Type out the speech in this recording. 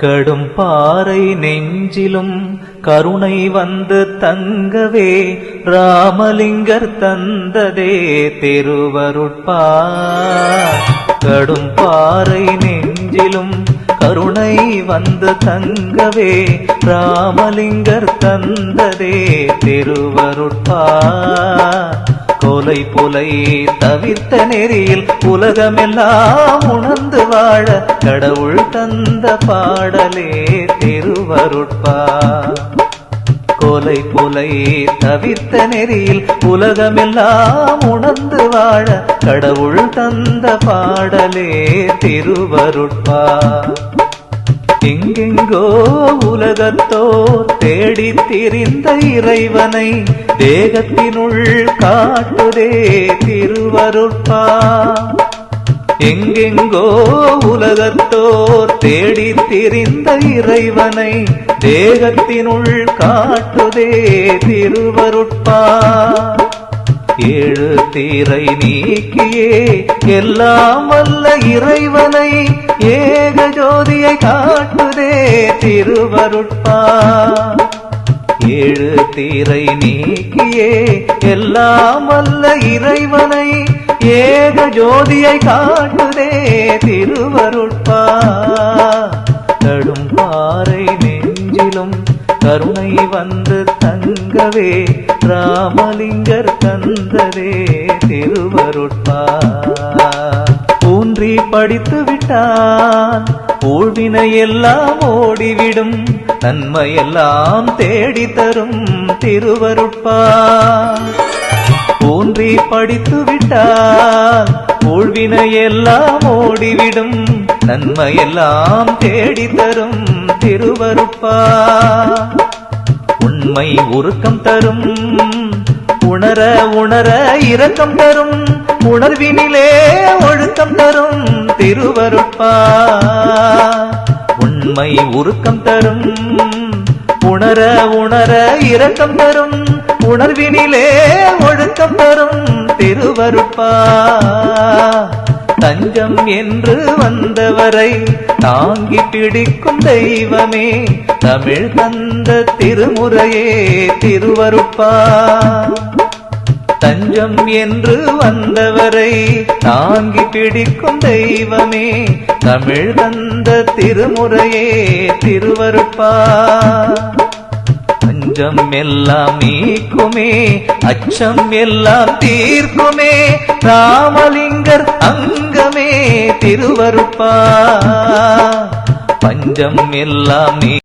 கடும் பாறை நெஞ்சிலும் கருணை வந்து தங்கவே ராமலிங்கர் தந்ததே திருவருட்பா கடும் பாறை நெஞ்சிலும் கருணை வந்து தங்கவே ராமலிங்கர் தந்ததே திருவருட்பா கொலை புலை தவித்த நெறியில் உலகமெல்லாம் உணர்ந்த வாழ கடவுள் தந்த பாடலே திருவருட்பா. கொலை புலை தவித்த நெறியில் உலகமெல்லாம் உணர்ந்து வாழ கடவுள் தந்த பாடலே திருவருட்பா. எங்கெங்கோ உலகத்தோ தேடி திரிந்த இறைவனை தேகத்தினுள் காட்டுதே திருவருட்பா. எங்கெங்கோ உலகத்தோர் தேடி திரிந்த இறைவனை தேகத்தினுள் காட்டுதே திருவருட்பா. ஏழு தீரை நீக்கியே எல்லாம் வல்ல இறைவனை ஏக ஜோதியை காட்டுதே திருவருட்பா. ஏழு தீரை நீக்கியே எல்லாம் வல்ல இறைவனை ஏக ஜோதியை காட்டுதே திருவருட்பா. தடும் பாறை நெஞ்சிலும் கருணை வந்து தங்கவே ராமலிங்கர் தந்ததே திருவருட்பா. ஊன்றி படித்து விட்டான் ஊழ்வினை எல்லாம் ஓடிவிடும் நன்மையெல்லாம் தேடி தரும் திருவருட்பா. ஊன்றி படித்து விட்டால் ஊழ்வினை எல்லாம் ஓடிவிடும். நன்மையெல்லாம் தேடி தரும் திருவருப்பா. உண்மை உருக்கம் தரும் உணர உணர இரக்கம் தரும் உணர்வினிலே ஒழுக்கம் தரும் திருவருப்பா. உண்மை உருக்கம் தரும் உணர உணர இரக்கம் தரும் உணர்வினிலே ஒழுக்கம் வருப்பா. தஞ்சம் என்று வந்தவரை தாங்கி பிடிக்கும் தெய்வமே தமிழ் தந்த திருமுறையே திருவருப்பா. தஞ்சம் என்று வந்தவரை தாங்கி பிடிக்கும் தெய்வமே தமிழ் தந்த திருமுறையே திருவருப்பா. அஞ்சம் எல்லாம் நீக்குமே அச்சம் எல்லாம் தீர்க்குமே ராமலிங்கர் அங்கமே திருவருப்பா. பஞ்சம் எல்லாம் நீ